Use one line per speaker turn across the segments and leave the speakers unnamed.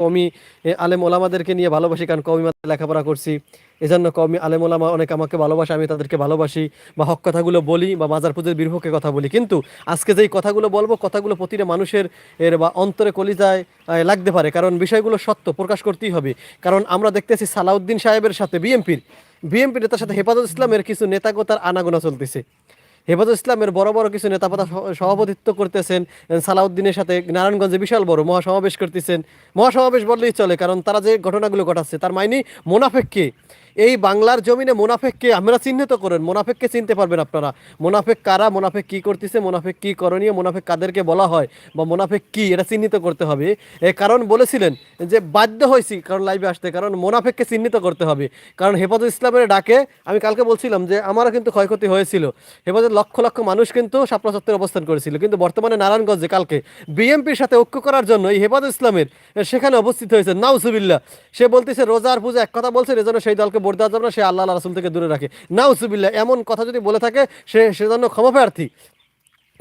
কমি আলেম ওলামাদেরকে নিয়ে ভালোবাসি কারণ কমি মাত্রায় লেখাপড়া করছি। এজন্য কমি আলেম ওলামা অনেক আমাকে ভালোবাসে, আমি তাদেরকে ভালোবাসি বা হক কথাগুলো বলি বা মাজার পুজোর বিপক্ষে কথা বলি। কিন্তু আজকে যেই কথাগুলো বলব, কথাগুলো প্রতিটা মানুষের, এর বা অন্তরে কলিজায় লাগতে পারে। কারণ বিষয়গুলো সত্য, প্রকাশ করতেই হবে। কারণ আমরা দেখতেছি সালাউদ্দিন সাহেবের সাথে বিএনপির বিএনপি নেতার সাথে হেফাজত ইসলামের কিছু নেতাগোতার আনাগোনা চলতেছে। হেফাজত ইসলামের বড় বড় কিছু নেতা পাতা সভাপতিত্ব করতেছেন সালাউদ্দিনের সাথে নারায়ণগঞ্জে বিশাল বড় মহাসমাবেশ করতেছেন। মহাসমাবেশ বললেই চলে, কারণ তারা যে ঘটনাগুলো ঘটাচ্ছে, তার মাইনি মোনাফেককে এই বাংলার জমিনে মোনাফেককে আমরা চিহ্নিত করেন। মোনাফেককে চিনতে পারবেন আপনারা। মোনাফেক কারা, মোনাফেক কি করতেছে, মোনাফেক কি করণীয়, মোনাফেক কাদেরকে বলা হয় বা মোনাফেক কি, এটা চিহ্নিত করতে হবে। এ কারণ বলেছিলেন যে বাধ্য হয়েছি কারণ লাইভে আসতে, কারণ মোনাফেককে চিহ্নিত করতে হবে। কারণ হেফাজত ইসলামের ডাকে আমি কালকে বলছিলাম যে আমারও কিন্তু ক্ষয়ক্ষতি হয়েছিল। হেফাজত লক্ষ লক্ষ মানুষ কিন্তু শাপলা চত্বরে অবস্থান করেছিল। কিন্তু বর্তমানে নারায়ণগঞ্জে কালকে বিএনপির সাথে ঐক্য করার জন্য এই হেফাজত ইসলামের সেখানে উপস্থিত হয়েছে। নাউসুবিল্লা সে বলতেছে, রোজার পূজা এক কথা বলছে, এজন্য সেই দলকে ভোট দেওয়া যাবে না সে আল্লাহ আল্লাহ রাসুল থেকে দূরে রাখে। নাউসুবিল্লা এমন কথা যদি বলে থাকে, সে সেজন্য ক্ষমা প্রার্থী।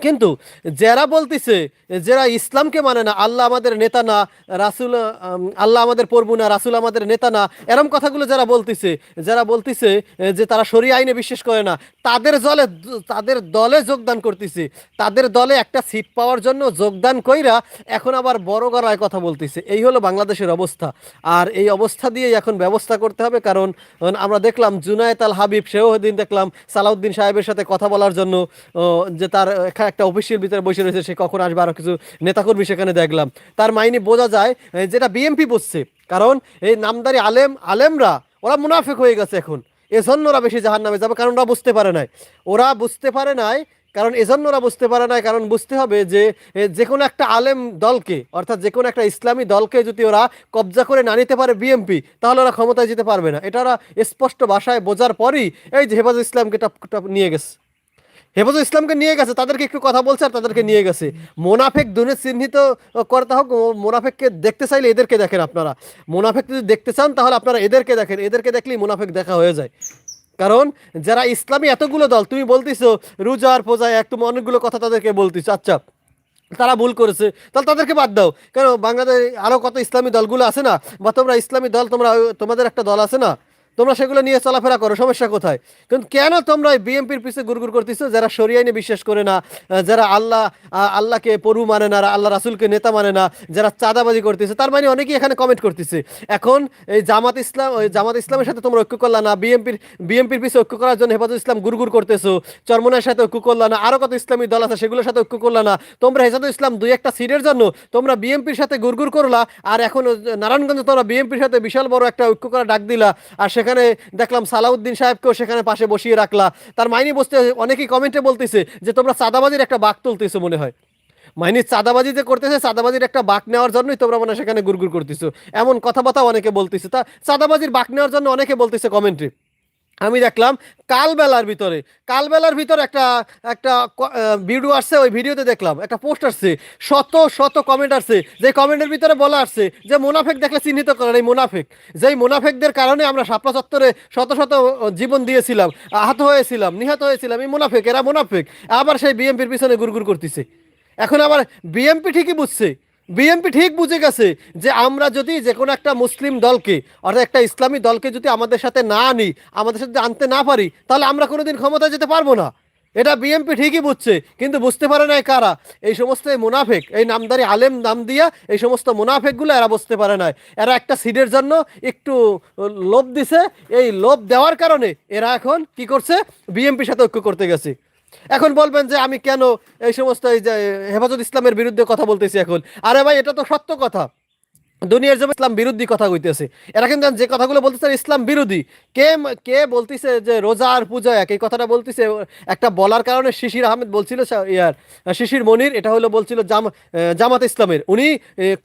কিন্তু যারা বলতেছে, যারা ইসলামকে মানে না, আল্লাহ আমাদের নেতা না, রাসুল আল্লাহ আমাদের প্রভু না, রাসুল আমাদের নেতা না, এরম কথাগুলো যারা বলতেছে যারা বলতেছে যে তারা সরি আইনে বিশ্বাস করে না, তাদের দলে তাদের দলে যোগদান করতেছে, তাদের দলে একটা সিট পাওয়ার জন্য যোগদান কইরা এখন আবার বড় গড়ায় কথা বলতেছে। এই হলো বাংলাদেশের অবস্থা। আর এই অবস্থা দিয়ে এখন ব্যবস্থা করতে হবে, কারণ আমরা দেখলাম জুনায়েত আল হাবিব, সেও দিন দেখলাম সালাউদ্দিন সাহেবের সাথে কথা বলার জন্য যে তার একটা অফিসের ভিতরে বসে রয়েছে, সে কখন আসবে? আরও কিছু নেতাকর্মী সেখানে দেখলাম। তার মাইনে বোঝা যায় যেটা বিএমপি বুঝছে কারণ এই নামদারি আলেম, আলেমরা, ওরা মুনাফেক হয়ে গেছে এখন। এজন্য ওরা বেশি জাহান নামে যাবে, কারণ ওরা বুঝতে পারে নাই। ওরা বুঝতে পারে নাই, কারণ এজন্য ওরা বুঝতে পারে না কারণ বুঝতে হবে যে যে কোনো একটা আলেম দলকে, অর্থাৎ যে কোনো একটা ইসলামী দলকে যদি ওরা কবজা করে না নিতে পারে বিএমপি, তাহলে ওরা ক্ষমতায় যেতে পারবে না। এটা ওরা স্পষ্ট ভাষায় বোঝার পরই এই যে হেফাজ ইসলামকে টপ টপ নিয়ে গেছে। হেফাজত ইসলামকে নিয়ে গেছে, তাদেরকে একটু কথা বলছে আর তাদেরকে নিয়ে গেছে। মোনাফেক দুনে চিহ্নিত করতে হোক, মোনাফেককে দেখতে চাইলে এদেরকে দেখেন আপনারা। মোনাফেক যদি দেখতে চান, তাহলে আপনারা এদেরকে দেখেন। এদেরকে দেখলেই মোনাফেক দেখা হয়ে যায়। কারণ যারা ইসলামী এতগুলো দল, তুমি বলতেছো রোজার পোজায় এক, তুমি অনেকগুলো কথা তাদেরকে বলতেছো। আচ্ছা তারা ভুল করেছে, তাহলে তাদেরকে বাদ দাও। কেন, বাংলাদেশ আরও কত ইসলামী দলগুলো আছে না? বা তোমরা ইসলামী দল, তোমরা, তোমাদের একটা দল আছে না? তোমরা সেগুলো নিয়ে চলাফেরা করো, সমস্যা কোথায়? কিন্তু কেন তোমরা এই বিএমপির পিছিয়ে গুরগুর করতেছো? যারা শরিয়াইনে বিশ্বাস করে না যারা আল্লাহ আল্লাহকে পরু মানে না, আল্লাহ রাসুলকে নেতা মানে না, যারা চাঁদাবাজি করতেছে, তার মানে অনেকেই এখানে কমেন্ট করতেছে। এখন এই জামাত ইসলাম, ওই জামাত ইসলামের সাথে তোমরা ঐক্য করলা না বিএমপির বিএমপির পিছিয়ে ঐক্য করার জন্য হেফাজত ইসলাম গুরগুর করতেছো, চরমনের সাথে ঐক্য করলা না আরও কত ইসলামী দল আছে সেগুলোর সাথে ঐক্য করলা না, তোমরা হেফাজত ইসলাম দুই একটা সিটের জন্য তোমরা বিএমপির সাথে গুরগুর করলা, আর এখন নারায়ণগঞ্জে তোমরা বিএমপির সাথে বিশাল বড় একটা ঐক্য করা ডাক দিলা, আর সেখানে দেখলাম সালাউদ্দিন সাহেবকেও সেখানে পাশে বসিয়ে রাখলা। তার মাইনি বসতে অনেকেই কমেন্টে বলতেছে যে, তোমরা চাঁদাবাজির একটা বাঘ তুলতেছো, মনে হয়। মাইনি চাঁদাবাজি যে করতেছে, চাঁদাবাজির একটা বাক নেওয়ার জন্যই তোমরা মনে সেখানে গুরগুর করতেছো। এমন কথাবার্তা অনেকে বলতেছে। তা চাঁদাবাজির বাক নেওয়ার জন্য অনেকে বলতেছে কমেন্টে। আমি দেখলাম কালবেলার ভিতরে কালবেলার ভিতরে একটা একটা ভিডিও আসছে, ওই ভিডিওতে দেখলাম, একটা পোস্ট আসছে, শত শত কমেন্ট আসছে, যে কমেন্টের ভিতরে বলা আসছে যে মোনাফেক দেখলে চিহ্নিত করেন এই মোনাফেক, যেই মোনাফেকদের কারণে আমরা শাপলা চত্বরে শত শত জীবন দিয়েছিলাম, আহত হয়েছিলাম, নিহত হয়েছিলাম, এই মোনাফেক, এরা মোনাফেক, আবার সেই বিএমপির পিছনে গুরগুর করতেছে। এখন আবার বিএমপি ঠিকই বুঝছে। বিএনপি ঠিক বুঝে গেছে যে আমরা যদি যে কোনো একটা মুসলিম দলকে অর্থাৎ একটা ইসলামী দলকে যদি আমাদের সাথে না আনি, আমাদের সাথে আনতে না পারি, তাহলে আমরা কোনোদিন ক্ষমতায় যেতে পারব না। এটা বিএনপি ঠিকই বুঝছে, কিন্তু বুঝতে পারে না কারা। এই সমস্ত মুনাফেক, এই নামদারি আলেম নাম দিয়া এই সমস্ত মুনাফেকগুলো এরা বুঝতে পারে না এরা একটা সিটের জন্য একটু লোভ দিছে। এই লোভ দেওয়ার কারণে এরা এখন কি করছে? বিএনপির সাথে ঐক্য করতে গেছে। এখন বলবেন যে আমি কেন এই সমস্ত এই যে হেফাজত ইসলামের বিরুদ্ধে কথা বলতেছি এখন? আরে ভাই, এটা তো সত্য কথা। দুনিয়ার জন্য ইসলাম বিরোধী কথা কইতেছে। এরা কিন্তু যে কথাগুলো বলতেছে ইসলাম বিরোধী। কে কে বলতেছে যে রোজা আর পূজা এক? এই কথাটা বলতেছে, একটা বলার কারণে শিশির আহমেদ বলছিল ইয়ার, শিশির মনির, এটা হলো বলছিল জাম জামাত ইসলামের। উনি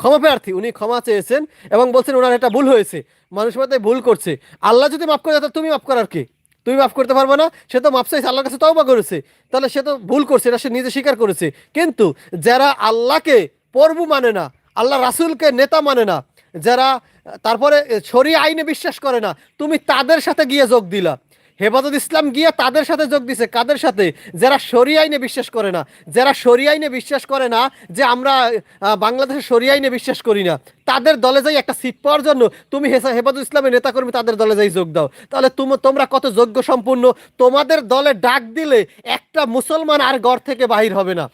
ক্ষমা প্রার্থী, উনি ক্ষমা চেয়েছেন এবং বলছেন ওনার এটা ভুল হয়েছে। মানুষ মধ্যে ভুল করছে। আল্লাহ যদি মাফ করে তুমি মাফ করার কে? তুমি মাফ করতে পারবে না, সে তো মাফ চাইছে, আল্লাহর কাছে তওবা করেছে। তাহলে সে তো ভুল করছে, এটা সে নিজে স্বীকার করেছে। কিন্তু যারা আল্লাহকে পর্ব মানে না, আল্লাহ রাসুলকে নেতা মানে না, যারা তারপরে ছড়ি আইনে বিশ্বাস করে না, তুমি তাদের সাথে গিয়ে যোগ দিলা। হেফাজত ইসলাম গিয়ে তাদের সাথে যোগ দিছে। কাদের সাথে? যারা সরি আইনে বিশ্বাস করে না। যারা সরি আইনে বিশ্বাস করে না যে আমরা বাংলাদেশের সরি আইনে বিশ্বাস করি না, তাদের দলে যাই একটা সিট পাওয়ার জন্য তুমি হেফাজত ইসলামের নেতাকর্মী তাদের দলে যাই যোগ দাও। তাহলে তুমি, তোমরা কত যোগ্য সম্পূর্ণ? তোমাদের দলে ডাক দিলে একটা মুসলমান আর ঘর থেকে বাহির হবে না।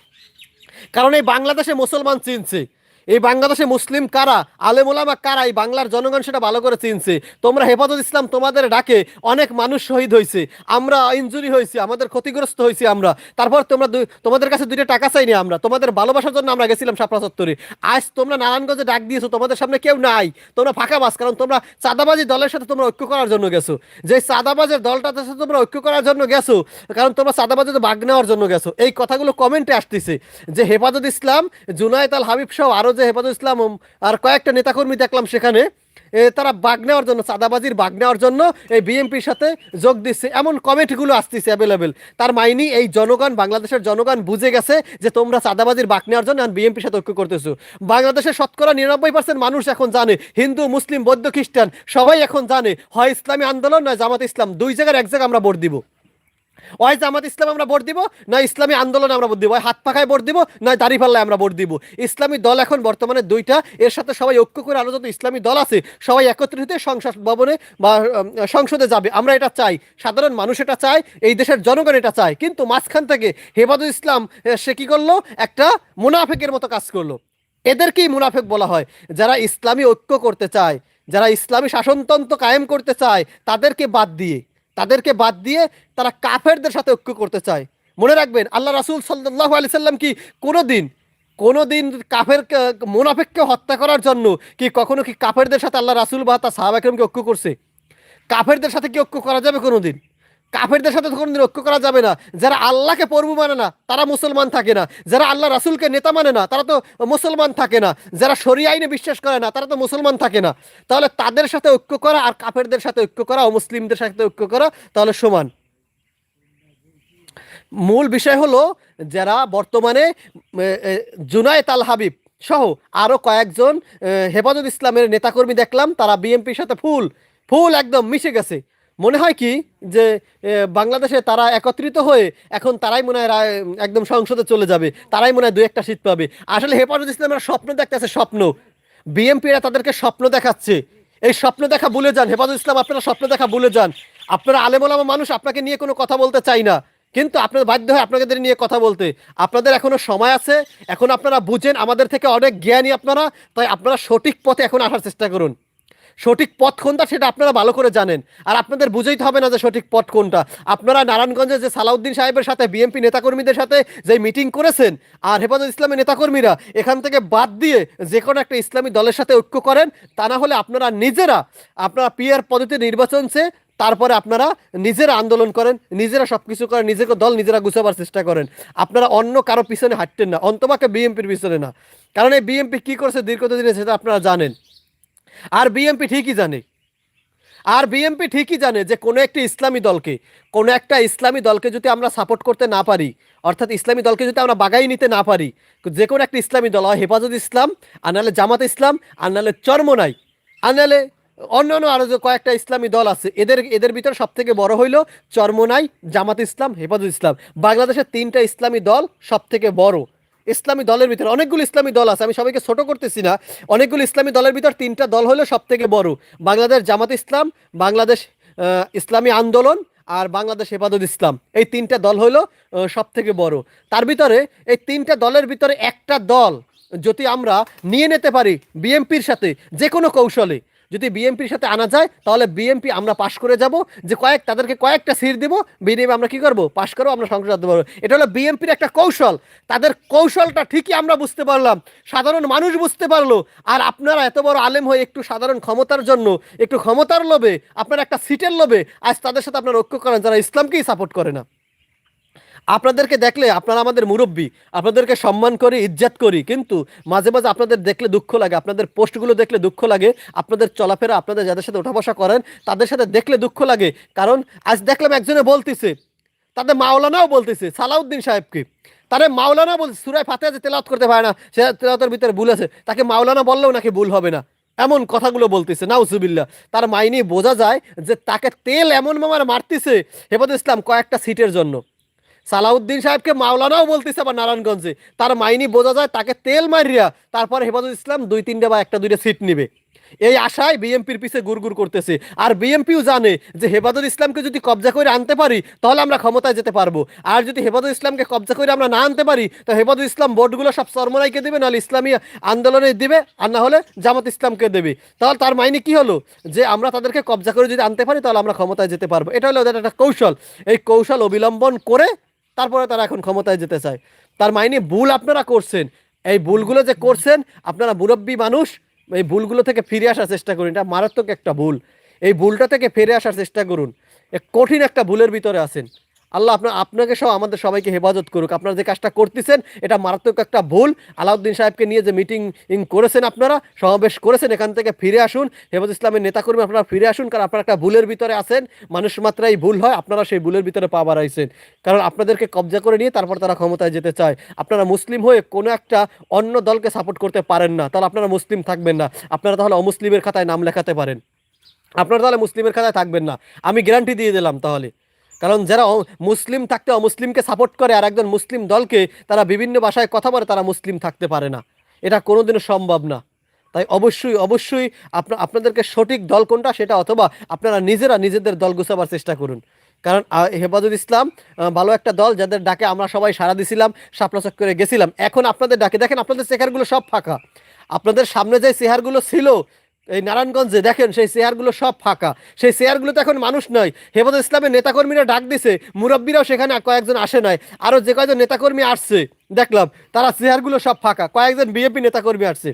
কারণ এই বাংলাদেশে মুসলমান চিনছে। এই বাংলাদেশে মুসলিম কারা? আলেমুলামা কারা? এই বাংলার জনগণ সেটা ভালো করে চিনছে। তোমরা হেফাজত ইসলাম তোমাদের ডাকে অনেক মানুষ শহীদ হয়েছে। আমরা ইনজুরি হয়েছি, আমাদের ক্ষতিগ্রস্ত হয়েছি আমরা। তারপর তোমরা তোমাদের কাছে দুইটা টাকা চাইনি আমরা। তোমাদের ভালোবাসার জন্য আমরা গেছিলাম শাপলা চত্বরে। আজ তোমরা নারায়ণগঞ্জে ডাক দিয়েছ, তোমাদের সামনে কেউ নাই। তোমরা ফাঁকা বাস, কারণ তোমরা চাঁদাবাজি দলের সাথে তোমরা ঐক্য করার জন্য গেছো। যে চাঁদাবাজের দলটার সাথে তোমরা ঐক্য করার জন্য গেছো, কারণ তোমরা চাঁদাবাজিতে বাগ নেওয়ার জন্য গেছো। এই কথাগুলো কমেন্টে আসতেছে যে হেফাজত ইসলাম, জুনায়েদ আল হাবিব সহ আরও যে হেফাজত ইসলাম আর কয়েকটা নেতাকর্মী দেখলাম সেখানে। তারা বাগ নেওয়ার জন্য, চাঁদাবাজির বাগ নেওয়ার জন্য এই বিএনপির সাথে যোগ দিচ্ছে। এমন কমেন্টগুলো আসতেছে অ্যাভেলেবেল তার মাইনি এই জনগণ, বাংলাদেশের জনগণ বুঝে গেছে যে তোমরা চাঁদাবাজির বাগ নেওয়ার জন্য বিএনপির সাথে ঐক্য করতেছো। বাংলাদেশের শতকরা নিরানব্বই পার্সেন্ট মানুষ এখন জানে, হিন্দু, মুসলিম, বৌদ্ধ, খ্রিস্টান, সবাই এখন জানে, হয় ইসলামী আন্দোলন নয় জামাত ইসলাম। দুই জায়গার এক জায়গায় আমরা ভোট দিব। হয় জামাত ইসলাম আমরা ভোট দিব, না ইসলামী আন্দোলনে আমরা ভোট দিব হাত পাখায় ভোট দিব, না দাঁড়িপাল্লায় আমরা ভোট দিব। ইসলামী দল এখন বর্তমানে দুইটা, এর সাথে সবাই ঐক্য করে আরও যত ইসলামী দল আছে, সবাই একত্রিত হয়ে সংসদ ভবনে বা সংসদে যাবে। আমরা এটা চাই, সাধারণ মানুষ এটা চায়, এই দেশের জনগণ এটা চায়। কিন্তু মাঝখান থেকে হেফাজত ইসলাম সে কি করল? একটা মুনাফেকের মতো কাজ করল। এদেরকেই মুনাফেক বলা হয়। যারা ইসলামী ঐক্য করতে চায়, যারা ইসলামী শাসনতন্ত্র কায়েম করতে চায়, তাদেরকে বাদ দিয়ে তাদেরকে বাদ দিয়ে তারা কাফেরদের সাথে ঐক্য করতে চায়। মনে রাখবেন, আল্লাহ রাসুল সাল্লাহ আলি সাল্লাম কি কোনো দিন কোনো দিন কাফের মোনাফেককে হত্যা করার জন্য কি কখনো কি কাফেরদের সাথে আল্লাহ রাসুল বা তার সাহাবাকরমকে ঐক্য করছে? কাফেরদের সাথে কি ঐক্য করা যাবে কোনো দিন কাফেরদের সাথে কোনোদিন ঐক্য করা যাবে না। যারা আল্লাহকে প্রভু মানে না, তারা মুসলমান থাকে না। যারা আল্লাহ রাসুলকে নেতা মানে না, তারা তো মুসলমান থাকে না। যারা শরী আইনে বিশ্বাস করে না, তারা তো মুসলমান থাকে না। তাহলে তাদের সাথে ঐক্য করা আর কাফেরদের সাথে ঐক্য করা ও মুসলিমদের সাথে ঐক্য করা তাহলে সমান। মূল বিষয় হলো যারা বর্তমানে জুনায়েত আল হাবিব সহ আরও কয়েকজন হেফাজত ইসলামের নেতাকর্মী দেখলাম, তারা বিএনপির সাথে ফুল ফুল একদম মিশে গেছে। মনে হয় কি যে বাংলাদেশে তারা একত্রিত হয়ে এখন তারাই মনে হয় একদম সংসদে চলে যাবে, তারাই মনে হয় দু একটা সিট পাবে। আসলে হেফাজত ইসলামের স্বপ্ন দেখতেছে স্বপ্ন। বিএনপিরা তাদেরকে স্বপ্ন দেখাচ্ছে। এই স্বপ্ন দেখা ভুলে যান। হেফাজত ইসলাম, আপনারা স্বপ্ন দেখা ভুলে যান। আপনারা আলেমোলামা মানুষ, আপনাকে নিয়ে কোনো কথা বলতে চাই না। কিন্তু আপনার বাধ্য হয় আপনাদের নিয়ে কথা বলতে। আপনাদের এখনও সময় আছে, এখন আপনারা বুঝেন, আমাদের থেকে অনেক জ্ঞানী আপনারা, তাই আপনারা সঠিক পথে এখন আসার চেষ্টা করুন। সঠিক পথ কোনটা সেটা আপনারা ভালো করে জানেন। আর আপনাদের বুঝাইতে হবে না যে সঠিক পথ কোনটা। আপনারা নারায়ণগঞ্জে যে সালাউদ্দিন সাহেবের সাথে, বিএনপি নেতাকর্মীদের সাথে যে মিটিং করেছেন আর হেফাজত ইসলামের নেতাকর্মীরা এখান থেকে বাদ দিয়ে যে কোনো একটা ইসলামী দলের সাথে ঐক্য করেন, তা না হলে আপনারা নিজেরা, আপনারা পিয়ার পদ্ধতি নির্বাচন চেয়ে তারপরে আপনারা নিজেরা আন্দোলন করেন, নিজেরা সব কিছু করেন, নিজেকে দল নিজেরা গুছাবার চেষ্টা করেন। আপনারা অন্য কারও পিছনে হাঁটতেন না অন্তমাকে বিএনপির পিছনে না। কারণ এই বিএনপি কী করছে দীর্ঘদিনে সেটা আপনারা জানেন। আর বিএনপি ঠিকই জানে। আর বিএনপি ঠিকই জানে যে কোনো একটি ইসলামী দলকে, কোনো একটা ইসলামী দলকে যদি আমরা সাপোর্ট করতে না পারি, অর্থাৎ ইসলামী দলকে যদি আমরা বাগাই নিতে না পারি, যে কোনো একটা ইসলামী দল, হয় হেফাজত ইসলাম, আর নাহলে জামাত ইসলাম, আর নাহলে চরমনাই আর নাহলে অন্য অন্য আরও যে কয়েকটা ইসলামী দল আছে, এদের এদের ভিতরে সব থেকে বড় হইল চরমনাই জামাত ইসলাম, হেফাজত ইসলাম। বাংলাদেশের তিনটা ইসলামী দল সব থেকে বড়। ইসলামী দলের ভিতরে অনেকগুলো ইসলামী দল আছে, আমি সবাইকে ছোট করতেছি না। অনেকগুলো ইসলামী দলের ভিতর তিনটা দল হলো সব থেকে বড়। বাংলাদেশ জামাত ইসলাম, বাংলাদেশ ইসলামী আন্দোলন আর বাংলাদেশ হেফাজত ইসলাম। এই তিনটা দল হলো সব থেকে বড়। তার ভিতরে এই তিনটা দলের ভিতরে একটা দল যদি আমরা নিয়ে নিতে পারি বিএমপির সাথে যে কোনো কৌশলে যদি বিএমপির সাথে আনা যায়, তাহলে বিএমপি আমরা পাশ করে যাব। যে কয়েক তাদেরকে কয়েকটা সিট দেবো, বিনিময়ে আমরা কি করব? পাশ করব আমরা সংসদ আনতে পারব। এটা হলো বিএমপির একটা কৌশল। তাদের কৌশলটা ঠিকই আমরা বুঝতে পারলাম। সাধারণ মানুষ বুঝতে পারল। আর আপনারা এত বড় আলেম হয়ে একটু সাধারণ ক্ষমতার জন্য, একটু ক্ষমতার লোভে, আপনার একটা সিটের লোভে, আজ তাদের সাথে আপনারা ঐক্য করেন যারা ইসলামকেই সাপোর্ট করে না। আপনাদেরকে দেখলে আপনারা আমাদের মুরব্বী, আপনাদেরকে সম্মান করি, ইজ্জাত করি, কিন্তু মাঝে মাঝে আপনাদের দেখলে দুঃখ লাগে, আপনাদের পোস্টগুলো দেখলে দুঃখ লাগে, আপনাদের চলাফেরা আপনাদের যাদের সাথে ওঠা বসা করেন, তাদের সাথে দেখলে দুঃখ লাগে। কারণ আজ দেখলাম একজনে বলতেছে, তাদের মাওলানাও বলতেছে, সালাউদ্দিন সাহেবকে। তারে মাওলানা বলছে, সুরায় ফাতে যে তেলাওয়াত করতে পারে না, সে তেলাওয়াতের ভিতরে ভুল আছে। তাকে মাওলানা বললেও নাকি ভুল হবে না। এমন কথাগুলো বলতেছে, নাউজুবিল্লাহ। তার মাইনে বোঝা যায় যে তাকে তেল এমন মামার মারতেছে, হেফাজত ইসলাম কয়েকটা সিটের জন্য। সালাউদ্দিন সাহেবকে মাওলানাও বলতেছে আবার নারায়ণগঞ্জে। তার মাইনি বোঝা যায় তাকে তেল মারিয়া তারপরে হেফাজত ইসলাম দুই তিনটে বা একটা দুইটা সিট নিবে। এই আশায় বিএমপির পিছে গুড়গুড় করতেছে। আর বিএমপিও জানে যে হেফাজত ইসলামকে যদি কবজা করে আনতে পারি, তাহলে আমরা ক্ষমতায় যেতে পারব। আর যদি হেফাজত ইসলামকে কবজা করে আমরা না আনতে পারি, তো হেফাজত ইসলাম ভোটগুলো সব সরমরাইকে দেবে, নাহলে ইসলামী আন্দোলনে দিবে, আর না হলে জামাত ইসলামকে দেবে। তাহলে তার মাইনে কি হলো? যে আমরা তাদেরকে কবজা করে যদি আনতে পারি, তাহলে আমরা ক্ষমতায় যেতে পারব। এটা হলো ওদের একটা কৌশল। এই কৌশল অবিলম্বন করে তারপরে তারা এখন ক্ষমতায় যেতে চায়। তার মাইনে ভুল আপনারা করছেন। এই ভুলগুলো যে করছেন, আপনারা মুরব্বী মানুষ, এই ভুলগুলো থেকে ফিরে আসার চেষ্টা করুন। এটা মারাত্মক একটা ভুল। এই ভুলটা থেকে ফিরে আসার চেষ্টা করুন। কঠিন একটা ভুলের ভিতরে আছেন। আল্লাহ আপনার আপনাকে সহ আমাদের সবাইকে হেফাজত করুক। আপনারা যে কাজটা করতেছেন, এটা মারাত্মক একটা ভুল। আলাউদ্দিন সাহেবকে নিয়ে যে মিটিং করেছেন আপনারা, সমাবেশ করেছেন, এখান থেকে ফিরে আসুন। হেফাজ ইসলামের নেতাকর্মী আপনারা ফিরে আসুন, কারণ আপনারা একটা ভুলের ভিতরে আছেন। মানুষ মাত্রাই ভুল হয়, আপনারা সেই ভুলের ভিতরে পা বাড়াইছেন। কারণ আপনাদেরকে কবজা করে নিয়ে তারপর তারা ক্ষমতায় যেতে চায়। আপনারা মুসলিম হয়ে কোনো একটা অন্য দলকে সাপোর্ট করতে পারেন না। তাহলে আপনারা মুসলিম থাকবেন না। আপনারা তাহলে অমুসলিমের খাতায় নাম লেখাতে পারেন। আপনারা তাহলে মুসলিমের খাতায় থাকবেন না। আমি গ্যারান্টি দিয়ে দিলাম তাহলে। কারণ যারা মুসলিম থাকতে অমুসলিমকে সাপোর্ট করে আর একজন মুসলিম দলকে তারা বিভিন্ন ভাষায় কথা বলে তারা মুসলিম থাকতে পারে না। এটা কোনোদিনও সম্ভব না। তাই অবশ্যই অবশ্যই আপনা আপনাদেরকে সঠিক দল কোনটা সেটা অথবা আপনারা নিজেরা নিজেদের দল গুছাবার চেষ্টা করুন। কারণ আহ, হেফাজত ইসলাম ভালো একটা দল যাদের ডাকে আমরা সবাই সাড়া দিছিলাম শাপলা চক্করে গেছিলাম। এখন আপনাদের ডাকে দেখেন আপনাদের চেহারগুলো সব ফাঁকা। আপনাদের সামনে যে চেহারগুলো ছিল এই নারায়ণগঞ্জে দেখেন, সেই চেয়ারগুলো সব ফাঁকা। সেই চেয়ারগুলোতে এখন মানুষ নয় হেফাজত ইসলামের নেতাকর্মীরা ডাক দিছে, মুরব্বীরাও সেখানে কয়েকজন আসে নাই। আরও যে কয়েকজন নেতাকর্মী আসছে, দেখলাম, তারা চেয়ারগুলো সব ফাঁকা। কয়েকজন বিএপি নেতাকর্মী আসছে।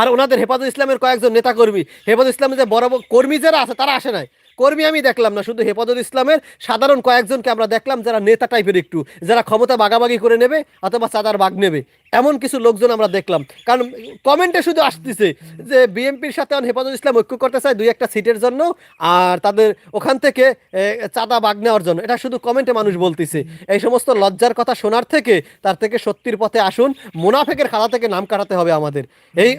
আর ওনাদের হেফাজত ইসলামের কয়েকজন নেতাকর্মী। হেফাজত ইসলামের যে বড় বড় কর্মী যারা আছে, তারা আসে নাই। কর্মী আমি দেখলাম না, শুধু হেফাজত ইসলামের। সাধারণ কয়েকজনকে আমরা দেখলাম যারা নেতা টাইপের একটু, যারা ক্ষমতা বাগাবাগি করে নেবে, অথবা চাঁদার বাগ নেবে। এমন কিছু লোকজন আমরা দেখলাম। কারণ কমেন্টে শুধু আসতেছে যে বিএনপির সাথে হেফাজত ইসলাম ঐক্য করতে চায় দুই একটা সিটের জন্য আর তাদের ওখান থেকে চাঁদা বাগ নেওয়ার জন্য। এটা শুধু কমেন্টে মানুষ বলতেছে। এই সমস্ত লজ্জার কথা শোনার থেকে, তার থেকে সত্যির পথে আসুন। মুনাফেকের খাতা থেকে নাম কাটাতে হবে আমাদের। এই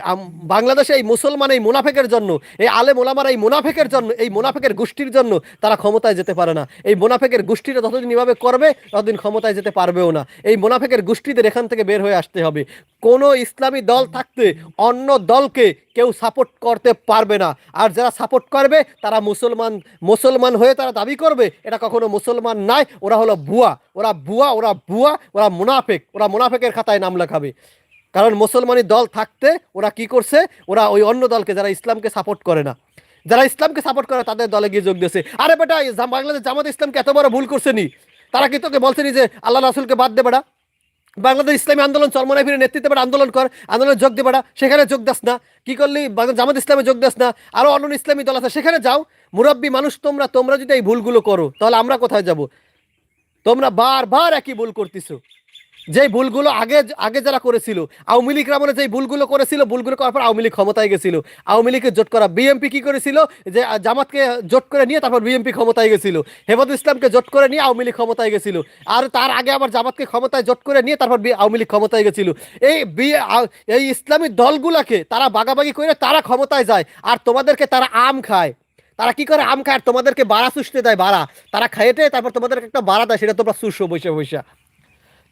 বাংলাদেশে এই মুসলমান এই মুনাফেকের জন্য, এই আলে মোলামার এই মুনাফেকের জন্য, এই মুনাফেকের গোষ্ঠীর জন্য তারা ক্ষমতায় যেতে পারে না। এই মুনাফেকের গোষ্ঠীটা যতদিন এভাবে করবে, ততদিন ক্ষমতায় যেতে পারবেও না। এই মুনাফেকের গোষ্ঠীদের এখান থেকে বের হয়ে আসতে হবে। কোনো ইসলামী দল থাকতে অন্য দলকে কেউ সাপোর্ট করতে পারবে না। আর যারা সাপোর্ট করবে, তারা মুসলমান মুসলমান হয়ে তারা দাবি করবে, এটা কখনো মুসলমান নাই, ওরা হলো ভুয়া। ওরা ভুয়া ওরা ভুয়া, ওরা মুনাফেক। ওরা মুনাফেকের খাতায় নাম লেখাবে। কারণ মুসলমানি দল থাকতে ওরা কি করছে? ওরা ওই অন্য দলকে, যারা ইসলামকে সাপোর্ট করে না। যারা ইসলামকে সাপোর্ট করে, তাদের দলে গিয়ে যোগ দিয়েছে। আরে বেটা বাংলাদেশ জামাত ইসলামকে এত বড় ভুল করছে নি? তারা কি তোকে বলছেনি যে আল্লাহ রাসুলকে বাদ দে বেটা? বাংলাদেশ ইসলামী আন্দোলন চরমনায় ফিরে নেতৃত্বে পারে আন্দোলন কর, আন্দোলনে যোগ দে পারা সেখানে যোগ দাস না। কী করলি? জামাত ইসলামে যোগ দাস না। আরও অন্য ইসলামী দল আছে, সেখানে যাও। মুরব্বী মানুষ, তোমরা তোমরা যদি এই ভুলগুলো করো, তাহলে আমরা কোথায় যাব? তোমরা বারবার একই ভুল করতেছো। যেই ভুলগুলো আগে আগে যারা করেছিল, আওয়ামী লীগ আমলে যেই ভুলগুলো করেছিল, ভুলগুলো করার পর আওয়ামী লীগ ক্ষমতায় গেছিল। আওয়ামী লীগকে জোট করা বিএমপি কি করেছিল? যে জামাতকে জোট করে নিয়ে তারপর বিএমপি ক্ষমতায় গেছিল। হেফাজত ইসলামকে জোট করে নিয়ে আওয়ামী লীগ ক্ষমতায় গেছিল। আর তার আগে আবার জামাতকে ক্ষমতায় জোট করে নিয়ে তারপর আওয়ামী লীগ ক্ষমতায় গেছিল। এই এই ইসলামী দলগুলোকে তারা বাগাবাগি করে তারা ক্ষমতায় যায়, আর তোমাদেরকে তারা আম খায়। তারা কি করে আম খায়? তোমাদেরকে বাড়া সুষতে দেয় বাড়া। তারা খাইতে তারপর তোমাদেরকে একটা বাড়া দেয়, সেটা তোমরা সুষো বসে বসে।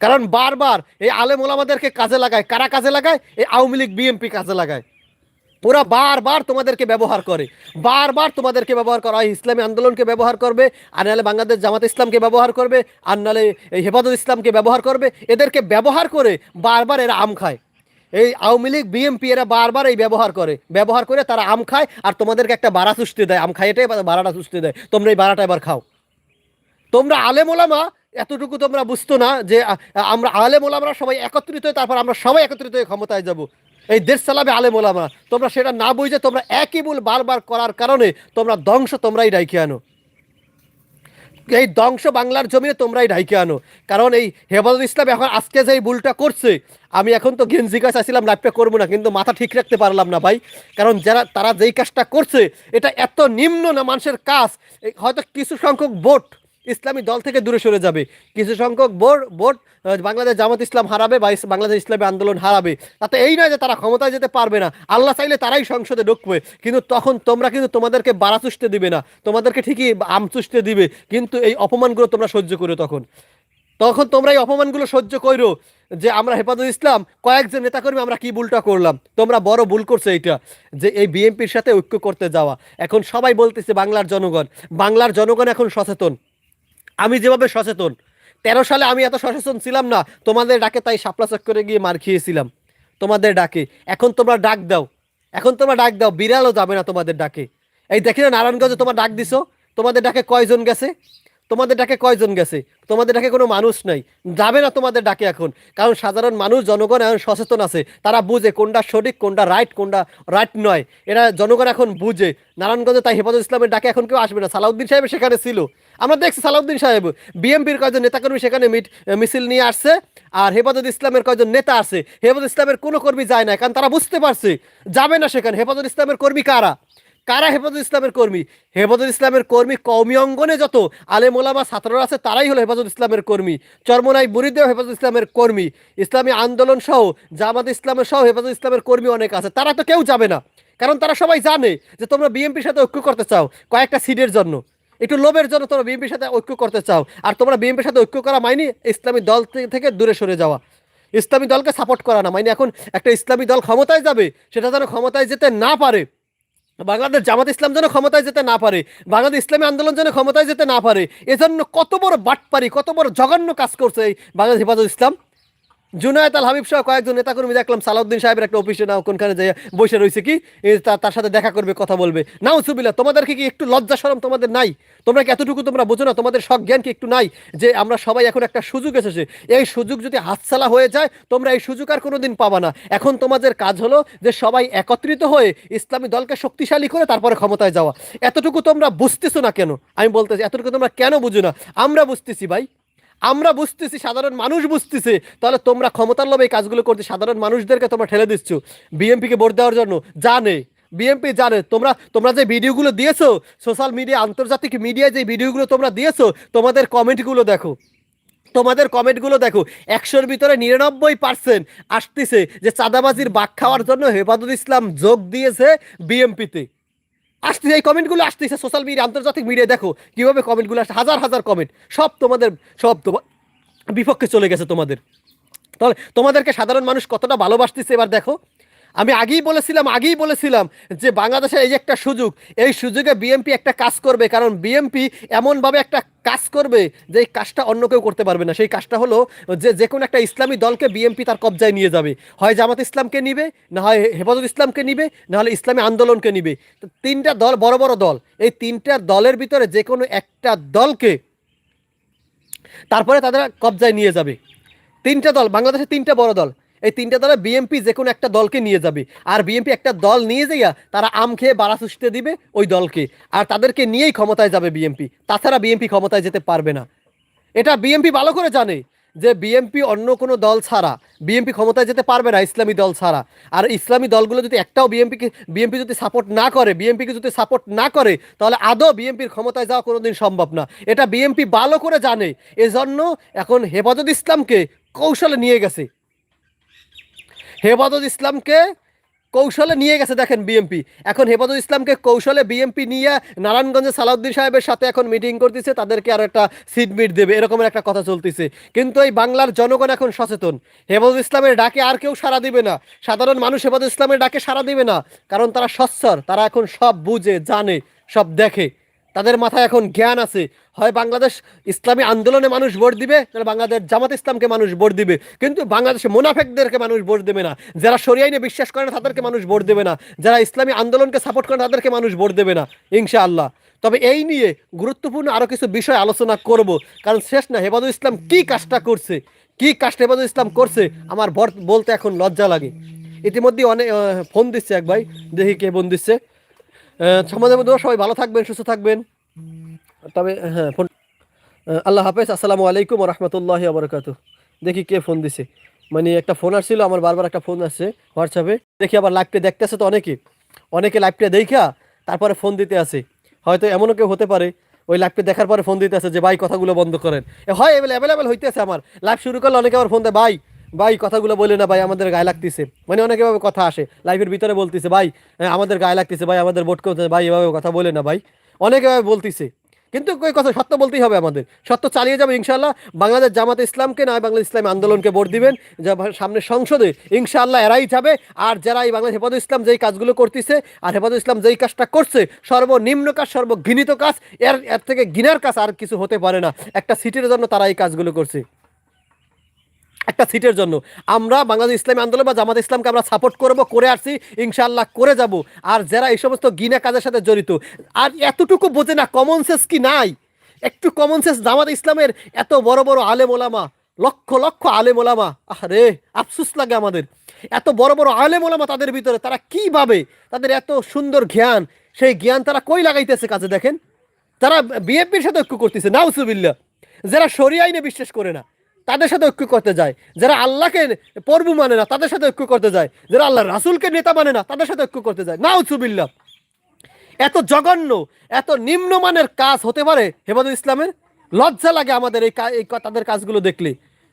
কারণ বারবার এই আলেম ওলামাদেরকে কাজে লাগায়, কারা কাজে লাগায়? এই আওয়ামী লীগ, বিএনপি কাজে লাগায়। ওরা বারবার তোমাদেরকে ব্যবহার করে। বারবার তোমাদেরকে ব্যবহার করা। হয় ইসলামী আন্দোলনকে ব্যবহার করবে, আর নাহলে বাংলাদেশ জামাত ইসলামকে ব্যবহার করবে, আর নাহলে এই হেফাজত ইসলামকে ব্যবহার করবে। এদেরকে ব্যবহার করে বারবার এরা আম খায়। এই আওয়ামী লীগ বিএমপি এরা বারবার এই ব্যবহার করে। ব্যবহার করে তারা আম খায়, আর তোমাদেরকে একটা বাড়া সুষ্টি দেয়। আম খাই এটাই বাড়াটা সুষ্টি দেয়। তোমরা এই বাড়াটা এবার খাও। তোমরা আলেম ওলামা এতটুকু তোমরা বুঝতো না যে আমরা আলেম ওলামরা সবাই একত্রিত হয়ে তারপর আমরা সবাই একত্রিত হয়ে ক্ষমতায় যাব। এই দেশ চালাবে আলেম ওলামা তোমরা সেটা না বুঝে তোমরা একই ভুল বারবার করার কারণে তোমরা ধ্বংস, তোমরাই ডাইকে আনো। এই ধ্বংস বাংলার জমিনে তোমরাই ঢাইকে আনো। কারণ এই হেফাজত ইসলাম এখন আজকে যে ভুলটা করছে, আমি এখন তো গেঞ্জি গাছ আসছিলাম লাইফটা করব না, কিন্তু মাথা ঠিক রাখতে পারলাম না ভাই। কারণ যারা, তারা যেই কাজটা করছে, এটা এত নিম্ন না মানুষের কাজ হয়তো কিছু সংখ্যক ভোট ইসলামী দল থেকে দূরে সরে যাবে। কিছু সংখ্যক বোর্ড ভোট বাংলাদেশ জামাত ইসলাম হারাবে বা বাংলাদেশ ইসলামী আন্দোলন হারাবে। তাতে এই নয় যে তারা ক্ষমতায় যেতে পারবে না। আল্লাহ চাইলে তারাই সংসদে ঢুকবে। কিন্তু তখন তোমরা কিন্তু তোমাদেরকে বাড়া চুষতে দিবে না। তোমাদেরকে ঠিকই আম চুষতে দিবে। কিন্তু এই অপমানগুলো তোমরা সহ্য করো তখন। তখন তোমরা এই অপমানগুলো সহ্য করো যে আমরা হেফাজত ইসলাম, কয়েকজন নেতাকর্মী আমরা কি ভুলটা করলাম? তোমরা বড় ভুল করছ এইটা, যে এই বিএনপির সাথে ঐক্য করতে যাওয়া। এখন সবাই বলতেছে বাংলার জনগণ। বাংলার জনগণ এখন সচেতন। আমি যেভাবে সচেতন, তেরো সালে আমি এত সচেতন ছিলাম না, তোমাদের ডাকে তাই শাপলা চক্করে গিয়ে মার খেয়েছিলাম। তোমাদের ডাকে। এখন তোমরা ডাক দাও। এখন তোমরা ডাক দাও। বিড়ালও যাবে না তোমাদের ডাকে। এই দেখি না নারায়ণগঞ্জে তোমার ডাক দিছো? তোমাদের ডাকে কয়জন গেছে? তোমাদের ডাকে কয়জন গেছে? তোমাদের ডাকে কোনো মানুষ নাই। যাবে না তোমাদের ডাকে এখন। কারণ সাধারণ মানুষ, জনগণ এখন সচেতন আছে। তারা বুঝে কোনটা সঠিক, কোনটা রাইট কোনটা রাইট নয়। এরা জনগণ এখন বুঝে। নারায়ণগঞ্জে তাই হেফাজত ইসলামের ডাকে এখন কেউ আসবে না। সালাউদ্দিন সাহেব সেখানে ছিল। আমরা দেখছি সালাউদ্দিন সাহেব বিএমপির কয়েকজন নেতাকর্মী সেখানে মিট মিছিল নিয়ে আসছে, আর হেফাজত ইসলামের কয়েকজন নেতা আছে, হেফাজত ইসলামের কোনো কর্মী যায় না কারণ তারা বুঝতে পারছে, যাবে না সেখানে, হেফাজত ইসলামের কর্মী কারা? কারা হেফাজত ইসলামের কর্মী? হেফাজত ইসলামের কর্মী কৌমি অঙ্গনে যত আলেম ওলামা, ছাত্ররা আছে, তারাই হলো হেফাজত ইসলামের কর্মী। চরমনাই বুড়িদেও হেফাজত ইসলামের কর্মী। ইসলামী আন্দোলন সহ, জামাত ইসলামের সহ হেফাজত ইসলামের কর্মী অনেক আছে। তারা তো কেউ যাবে না, কারণ তারা সবাই জানে যে তোমরা বিএনপির সাথে ঐক্য করতে চাও কয়েকটা সিটের জন্য। একটু লোভের জন্য তোমরা বিএনপির সাথে ঐক্য করতে চাও। আর তোমরা বিএনপির সাথে ঐক্য করা মাইনি ইসলামী দল থেকে দূরে সরে যাওয়া। ইসলামী দলকে সাপোর্ট করা না। মানে এখন একটা ইসলামী দল ক্ষমতায় যাবে, সেটা যেন ক্ষমতায় যেতে না পারে। বাংলাদেশ জামাত ইসলাম যেন ক্ষমতায় যেতে না পারে, বাংলাদেশ ইসলামী আন্দোলন যেন ক্ষমতায় যেতে না পারে, এজন্য কত বড় বাটপারি, কত বড় জঘন্য কাজ করছে এই বাংলাদেশ হেফাজত ইসলাম। জুনায়দ আল হাবিব সহ কয়েকজন নেতাকর্মী দেখলাম সালাউদ্দিন সাহেবের একটা অফিসে না কোনখানে যাই বসে রয়েছে কি? তার সাথে দেখা করবে, কথা বলবে। নাও সুবিলা তোমাদেরকে কি একটু লজ্জা সরম তোমাদের নাই? তোমরা কি এতটুকু তোমরা বোঝো না? তোমাদের সব জ্ঞান কি একটু নাই? যে আমরা সবাই এখন একটা সুযোগ এসেছে। এই সুযোগ যদি হাতছালা হয়ে যায়, তোমরা এই সুযোগ আর কোনোদিন পাবা না। এখন তোমাদের কাজ হলো যে সবাই একত্রিত হয়ে ইসলামী দলকে শক্তিশালী করে তারপরে ক্ষমতায় যাওয়া। এতটুকু তোমরা বুঝতেছো না কেন? আমি বলতেছি, এতটুকু তোমরা কেন বুঝো না? আমরা বুঝতেছি ভাই। আমরা বুঝতেছি, সাধারণ মানুষ বুঝতেছে। তাহলে তোমরা ক্ষমতার লোভে এই কাজগুলো করতে, সাধারণ মানুষদেরকে তোমরা ঠেলে দিচ্ছ। বিএমপিকে ভোট দেওয়ার জন্য জানে, বিএমপি জানে। তোমরা তোমরা যে ভিডিওগুলো দিয়েছ সোশ্যাল মিডিয়া আন্তর্জাতিক মিডিয়ায় যে ভিডিওগুলো তোমরা দিয়েছ, তোমাদের কমেন্টগুলো দেখো। তোমাদের কমেন্টগুলো দেখো, একশোর ভিতরে নিরানব্বই পার্সেন্ট আসতেছে যে চাঁদাবাজির বাক খাওয়ার জন্য হেফাজত ইসলাম যোগ দিয়েছে বিএমপিতে। আসতেছে এই কমেন্টগুলো আসতেছে সোশ্যাল মিডিয়া আন্তর্জাতিক মিডিয়ায় দেখো, কীভাবে কমেন্টগুলো আসছে, হাজার হাজার কমেন্ট। সব তোমাদের, সব তোমার বিপক্ষে চলে গেছে তোমাদের। তাহলে তোমাদেরকে সাধারণ মানুষ কতটা ভালোবাসতেছে, এবার দেখো। আমি আগেই বলেছিলাম আগেই বলেছিলাম যে বাংলাদেশের এই একটা সুযোগ, এই সুযোগে বিএমপি একটা কাজ করবে, কারণ বিএমপি এমনভাবে একটা কাজ করবে যে এই কাজটা অন্য কেউ করতে পারবে না। সেই কাজটা হলো যে যে কোনো একটা ইসলামী দলকে বিএমপি তার কবজায় নিয়ে যাবে। হয় জামাত ইসলামকে নিবে, না হয় হেফাজত ইসলামকে নিবে, না হলে ইসলামী আন্দোলনকে নিবে। তিনটা দল, বড় বড় দল, এই তিনটা দলের ভিতরে যে কোনো একটা দলকে তারপরে তাদের কবজায় নিয়ে যাবে। তিনটা দল, বাংলাদেশের তিনটা বড় দল এই তিনটা দলে বিএমপি যে কোনো একটা দলকে নিয়ে যাবে আর বিএমপি একটা দল নিয়ে যাইয়া তারা আম খেয়ে বাড়া দিবে ওই দলকে আর তাদেরকে নিয়েই ক্ষমতায় যাবে বিএমপি তাছাড়া বিএমপি ক্ষমতায় যেতে পারবে না এটা বিএমপি ভালো করে জানে যে বিএমপি অন্য কোনো দল ছাড়া বিএমপি ক্ষমতায় যেতে পারবে না ইসলামী দল ছাড়া আর ইসলামী দলগুলো যদি একটাও বিএমপিকে বিএমপি যদি সাপোর্ট না করে বিএমপিকে যদি সাপোর্ট না করে তাহলে আদৌ বিএমপির ক্ষমতায় যাওয়া কোনোদিন সম্ভব না এটা বিএমপি ভালো করে জানে এজন্য এখন হেফাজত ইসলামকে কৌশলে নিয়ে গেছে হেফাজত ইসলামকে কৌশলে নিয়ে গেছে, দেখেন বিএমপি এখন হেফাজত ইসলামকে কৌশলে বিএমপি নিয়ে নারায়ণগঞ্জে সালাউদ্দিন সাহেবের সাথে এখন মিটিং করতেছে, তাদেরকে আর একটা সিট মিট দেবে, এরকমের একটা কথা চলতেছে। কিন্তু এই বাংলার জনগণ এখন সচেতন। হেফাজত ইসলামের ডাকে আর কেউ সাড়া দিবে না। সাধারণ মানুষ হেফাজত ইসলামের ডাকে সাড়া দিবে না, কারণ তারা সচ্ছর, তারা এখন সব বুঝে, জানে, সব দেখে। তাদের মাথায় এখন জ্ঞান আছে। হয় বাংলাদেশ ইসলামী আন্দোলনে মানুষ ভোট দিবে তাহলে বাংলাদেশ জামাত ইসলামকে মানুষ ভোট দিবে। কিন্তু বাংলাদেশে মোনাফেকদেরকে মানুষ ভোট দেবে না। যারা সরিয়াইনে বিশ্বাস করে না, তাদেরকে মানুষ ভোট দেবে না। যারা ইসলামী আন্দোলনকে সাপোর্ট করে তাদেরকে মানুষ ভোট দেবে না, ইনশাআল্লাহ। তবে এই নিয়ে গুরুত্বপূর্ণ আরও কিছু বিষয় আলোচনা করব। কারণ শেষ না হেফাজুল ইসলাম কি কাজটা করছে? কি কাজটা হেফাজুল ইসলাম করছে? আমার বলতে এখন লজ্জা লাগে। ইতিমধ্যে অনেক ফোন দিচ্ছে এক ভাই, দেখি কে ফোন দিচ্ছে। সমাজের মধ্যে সবাই ভালো থাকবেন, সুস্থ থাকবেন। তবে হ্যাঁ ফোন আল্লাহ হাফেজ, আসসালামু আলাইকুম রহমতুল্লাহ আবরকাত দেখি কে ফোন দিছে। মানে একটা ফোন আসছিল, আমার বারবার একটা ফোন আসছে হোয়াটসঅ্যাপে। দেখি আবার লাইভটা দেখতে আসে তো অনেকে। অনেকে লাইভটা দেখা তারপরে ফোন দিতে আসে। হয়তো এমনও কেউ হতে পারে, ওই লাইভটা দেখার পরে ফোন দিতেছে যে, ভাই, কথাগুলো বন্ধ করেন। হয় অ্যাভেলেবেল হইতেছে আমার। লাইভ শুরু করলে অনেকে আবার ফোন দেয়, ভাই ভাই কথাগুলো বলে না ভাই আমাদের গায়ে লাগতেছে। মানে অনেক এভাবে কথা আসে লাইভের ভিতরে বলতেছে ভাই হ্যাঁ, আমাদের গায়ে লাগতেছে ভাই আমাদের ভোট করতে ভাই এভাবে কথা বলে না ভাই। অনেকে এভাবে বলতেছে। কিন্তু ওই কথা সত্য বলতেই হবে আমাদের। সত্য চালিয়ে যাবে ইনশাল্লাহ বাংলাদেশ জামাত ইসলামকে না বাংলাদেশ ইসলামী আন্দোলনকে ভোট দিবেন। যা সামনে সংসদে ইনশাআল্লাহ এরাই যাবে। আর যারা এই বাংলাদেশ হেফাজত ইসলাম যেই কাজগুলো করতেছে আর হেফাজত ইসলাম যেই কাজটা করছে সর্বনিম্ন কাজ সর্বঘৃণিত কাজ এর এর থেকে ঘৃণার কাজ আর কিছু হতে পারে না। একটা সিটির জন্য তারা এই কাজগুলো করছে। একটা সিটের জন্য। আমরা বাংলাদেশ ইসলামী আন্দোলন বা জামাত ইসলামকে আমরা সাপোর্ট করব, করে আসছি, ইনশাআল্লাহ করে যাব। আর যারা এই সমস্ত গিনা কাজের সাথে জড়িত, আর এতটুকু বোঝে না কমন সেন্স কি নাই? একটু কমন সেন্স জামাত ইসলামের এত বড় বড় আলেম ওলামা, লক্ষ লক্ষ আলেম ওলামা আরে আফসুস লাগে আমাদের। এত বড় বড় আলেম ওলামা তাদের ভিতরে, তারা কীভাবে তাদের এত সুন্দর জ্ঞান, সেই জ্ঞান তারা কই লাগাইতেছে কাজে দেখেন? তারা বিএনপির সাথে ঐক্য করতেছে নাউসুবিল্লা যারা সরিয়ে আইনে বিশ্বাস করে না তাদের সাথে ঐক্য করতে যায়। যারা আল্লাহকে পর্ব মানে না, তাদের সাথে ঐক্য করতে যায়। যারা আল্লাহ রাসুলকে নেতা মানে না, তাদের সাথে ঐক্য করতে যায়। না নাউসুবিল্লা এত জঘন্য, এত নিম্নমানের কাজ হতে পারে হেফাজত ইসলামের? লজ্জা লাগে আমাদের এই এই তাদের কাজগুলো দেখলে।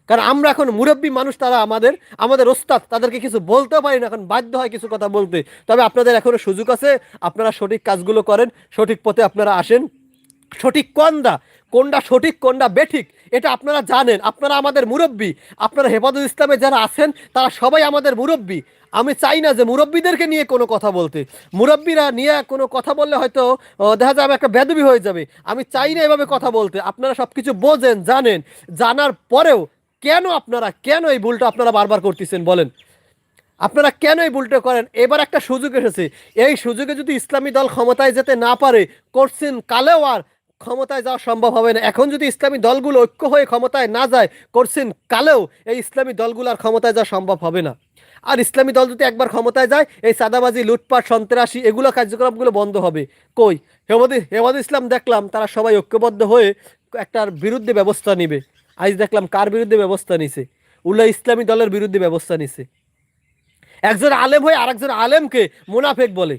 কারণ আমরা এখন মুরব্বী মানুষ, তারা আমাদের আমাদের ওস্তাদ, তাদেরকে কিছু বলতেও পারি না, এখন বাধ্য হয় কিছু কথা বলতে। তবে আপনাদের এখনও সুযোগ আছে, আপনারা সঠিক কাজগুলো করেন, সঠিক পথে আপনারা আসেন। সঠিক কোনটা কোনটা সঠিক, কোনটা বেঠিক, এটা আপনারা জানেন। আপনারা আমাদের মুরব্বী, আপনারা হেফাজত ইসলামে যারা আছেন, তারা সবাই আমাদের মুরব্বী। আমি চাই না যে মুরব্বীদেরকে নিয়ে কোনো কথা বলতে। মুরব্বীরা নিয়ে কোনো কথা বললে হয়তো দেখা যাবে একটা বেদবি হয়ে যাবে। আমি চাই না এভাবে কথা বলতে। আপনারা সব কিছু বোঝেন, জানেন। জানার পরেও কেন আপনারা, কেন এই ভুলটা আপনারা বারবার করতেছেন বলেন? আপনারা কেন এই ভুলটা করেন? এবার একটা সুযোগ এসেছে। এই সুযোগে যদি ইসলামী দল ক্ষমতায় যেতে না পারে, করছেন কালেও আর ক্ষমতায় যাওয়া সম্ভব হবে না। এখন যদি ইসলামী দলগুলো ঐক্য হয়ে ক্ষমতায় না যায় করছেন কালেও এই ইসলামী দলগুলো আর ক্ষমতায় যাওয়া সম্ভব হবে না। আর ইসলামী দল যদি একবার ক্ষমতায় যায়, এই সাদাবাজি লুটপাট, সন্ত্রাসী, এগুলো কার্যক্রমগুলো বন্ধ হবে। কই? হেমদি, হেমদ ইসলাম দেখলাম তারা সবাই ঐক্যবদ্ধ হয়ে একটার বিরুদ্ধে ব্যবস্থা নিবে। আজ দেখলাম কার বিরুদ্ধে ব্যবস্থা নিছে? উল্লাহ ইসলামী দলের বিরুদ্ধে ব্যবস্থা নিছে। একজন আলেম হয়ে আরেকজন আলেমকে মুনাফেক বলে।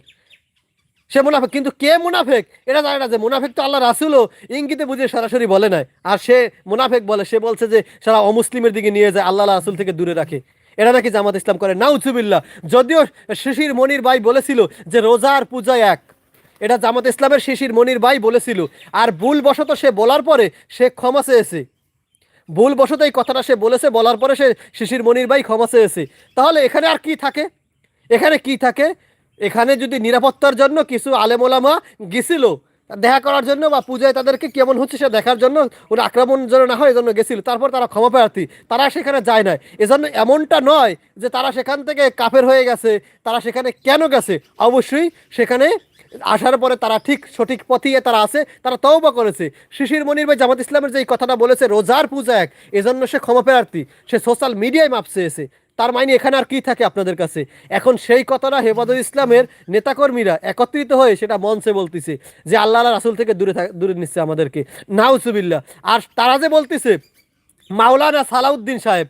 সে মুনাফেক, কিন্তু কে মুনাফেক? এটা জানে না যে মুনাফেক তো আল্লাহ রাসুলও। ইঙ্গিতে বুঝিয়ে সরাসরি বলে নাই। আর সে মুনাফেক বলে, সে বলছে যে সারা অমুসলিমের দিকে নিয়ে যায় আল্লাহ রাসুল থেকে দূরে রাখে। এটা নাকি জামাত ইসলাম করে। নাউজুবিল্লাহ। যদিও শিশির মনির ভাই বলেছিল যে রোজার পূজা এক। এটা জামাত ইসলামের শিশির মনির ভাই বলেছিল। আর ভুল বশত সে বলার পরে সে ক্ষমা চেয়েছে। ভুল বশত এই কথাটা সে বলেছে, বলার পরে সে শিশির মনির ভাই ক্ষমা চেয়েছে। তাহলে এখানে আর কি থাকে? এখানে কি থাকে? এখানে যদি নিরাপত্তার জন্য কিছু আলেমোলামা গেছিল দেখা করার জন্য বা পূজায় তাদেরকে কেমন হচ্ছে সে দেখার জন্য ওরা আক্রমণ যেন না হয় এজন্য গেছিল। তারপর তারা ক্ষমা প্রার্থী। তারা সেখানে যায় না এজন্য এমনটা নয় যে তারা সেখান থেকে কাফের হয়ে গেছে, তারা সেখানে কেন গেছে? অবশ্যই সেখানে আসার পরে তারা ঠিক সঠিক পথিয়ে তারা আছে, তারা তওবা করেছে। শিশির মনির ভাই জামাত ইসলামের যে এই কথাটা বলেছে, রোজার পূজা এক, এজন্য সে ক্ষমা প্রার্থী। সে সোশ্যাল মিডিয়ায় মাপ চেয়েছে। তার মানে এখানে আর কি থাকে আপনাদের কাছে? এখন সেই কথাটা হেফাজত ইসলামের নেতাকর্মীরা একত্রিত হয়ে সেটা মঞ্চে বলতেছে যে আল্লাহ রাসুল থেকে দূরে দূরে নিচ্ছে আমাদেরকে। নাউসুবিল্লা আর তারা যে বলতেছে, মাওলানা সালাউদ্দিন সাহেব,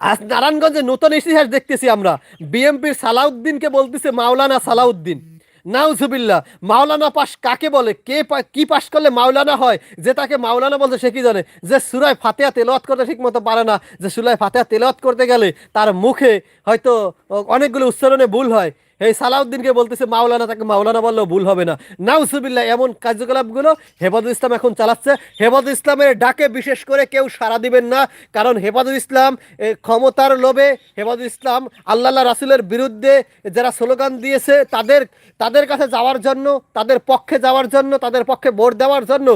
আজ নারায়ণগঞ্জে নতুন ইতিহাস দেখতেছি আমরা। বিএমপির সালাউদ্দিনকে বলতেছে মাওলানা সালাউদ্দিন। নাউজুবিল্লাহ, মাওলানা পাশ কাকে বলে? কে কি পাশ করলে মাওলানা হয়? যে তাকে মাওলানা বলছে সে কি জানে? যে সুরায় ফাতেয়া তেলাওয়াত করতে ঠিক মতো পারে না, যে সুরায় ফাতেহা তেলাওয়াত করতে গেলে তার মুখে হয়তো অনেকগুলো উচ্চারণে ভুল হয়। এই সালাউদ্দিনকে বলতেছে, মাওলানা তাকে মাওলানা বললেও ভুল হবে না। নাউসুবিল্লাহ এমন কার্যকলাপগুলো হেফাজুল ইসলাম এখন চালাচ্ছে। হেফাজুল ইসলামের ডাকে বিশেষ করে কেউ সাড়া দিবেন না, কারণ হেফাজুল ইসলাম ক্ষমতার লোভে হেফাজুল ইসলাম আল্লাহ রাসুলের বিরুদ্ধে যারা স্লোগান দিয়েছে, তাদের তাদের কাছে যাওয়ার জন্য, তাদের পক্ষে যাওয়ার জন্য, তাদের পক্ষে ভোট দেওয়ার জন্য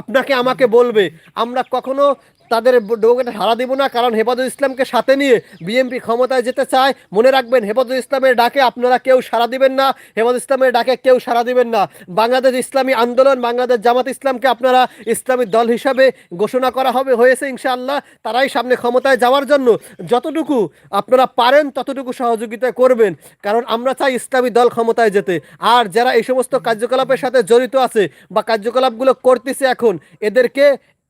আপনাকে আমাকে বলবে। আমরা কখনো তাদের ডোকে হারা দিব না, কারণ হেফাজুল ইসলামকে সাথে নিয়ে বিএনপি ক্ষমতায় যেতে চায়। মনে রাখবেন হেফাজুল ইসলামের ডাকে আপনারা কেউ সাড়া দিবেন না হেফাজুল ইসলামের ডাকে কেউ সাড়া দিবেন না। বাংলাদেশ ইসলামী আন্দোলন, বাংলাদেশ জামাত ইসলামকে আপনারা ইসলামী দল হিসাবে ঘোষণা করা হবে, হয়েছে ইনশাআল্লাহ। তারাই সামনে ক্ষমতায় যাওয়ার জন্য যতটুকু আপনারা পারেন, ততটুকু সহযোগিতা করবেন। কারণ আমরা চাই ইসলামী দল ক্ষমতায় যেতে। আর যারা এই সমস্ত কার্যকলাপের সাথে জড়িত আছে বা কার্যকলাপগুলো করতেছে এখন, এদেরকে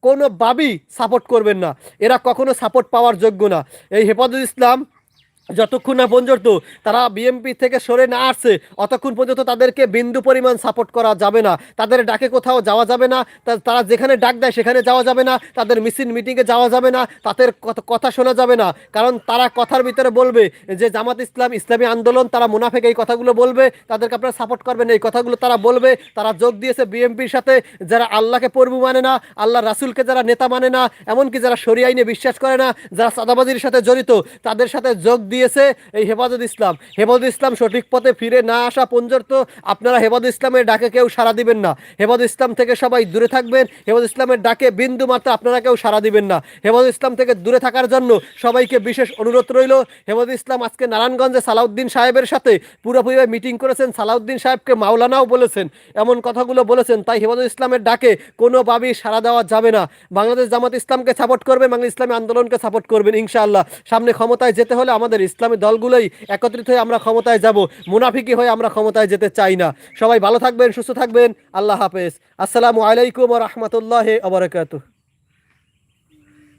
কোনোভাবেই সাপোর্ট করবেন না। এরা কখনো সাপোর্ট পাওয়ার যোগ্য না। এই হেফাজত ইসলাম যতক্ষণ না পর্যন্ত তারা বিএমপি থেকে সরে না আসছে, অতক্ষণ পর্যন্ত তাদেরকে বিন্দু পরিমাণ সাপোর্ট করা যাবে না। তাদের ডাকে কোথাও যাওয়া যাবে না তারা যেখানে ডাক দেয় সেখানে যাওয়া যাবে না, তাদের মিছিল মিটিংয়ে যাওয়া যাবে না, তাদের কথা শোনা যাবে না। কারণ তারা কথার ভিতরে বলবে যে, জামাত ইসলাম, ইসলামী আন্দোলন, তারা মুনাফেক এই কথাগুলো বলবে, তাদেরকে আপনারা সাপোর্ট করবেন এই কথাগুলো তারা বলবে, তারা যোগ দিয়েছে বিএমপির সাথে, যারা আল্লাহকে প্রভু মানে না, আল্লাহ রাসুলকে যারা নেতা মানে না, এমনকি যারা সরি আইনে বিশ্বাস করে না, যারা সাদাবাজির সাথে জড়িত, তাদের সাথে যোগ দিয়েছে এই হেফাজত ইসলাম। হেফাজত ইসলাম সঠিক পথে ফিরে না আসা পর্যন্ত আপনারা হেফাজত ইসলামের ডাকে কেউ সাড়া দিবেন না। হেফাজত ইসলাম থেকে সবাই দূরে থাকবেন, হেফাজত ইসলামের ডাকে বিন্দু মাত্র আপনারা কেউ সাড়া দিবেন না। হেফাজত ইসলাম থেকে দূরে থাকার জন্য সবাইকে বিশেষ অনুরোধ রইল। হেফাজত ইসলাম আজকে নারায়ণগঞ্জে সালাউদ্দিন সাহেবের সাথে পুরোপুরি মিটিং করেছেন। সালাউদ্দিন সাহেবকে মাওলানাও বলেছেন। এমন কথাগুলো বলেছেন, তাই হেফাজত ইসলামের ডাকে কোনোভাবেই সাড়া দেওয়া যাবে না। বাংলাদেশ জামাত ইসলামকে সাপোর্ট করবেন, বাংলাদেশ ইসলামী আন্দোলনকে সাপোর্ট করবেন, ইনশাআল্লাহ। সামনে ক্ষমতায় যেতে হলে আমাদের ইসলামী দলগুলোই একত্রিত হয়ে আমরা ক্ষমতায় যাব। মুনাফিকি হয়ে আমরা ক্ষমতায় যেতে চাই না। সবাই ভালো থাকবেন, সুস্থ থাকবেন। আল্লাহ হাফেজ। আসসালামু আলাইকুম রহমতুল্লাহ আবরকাত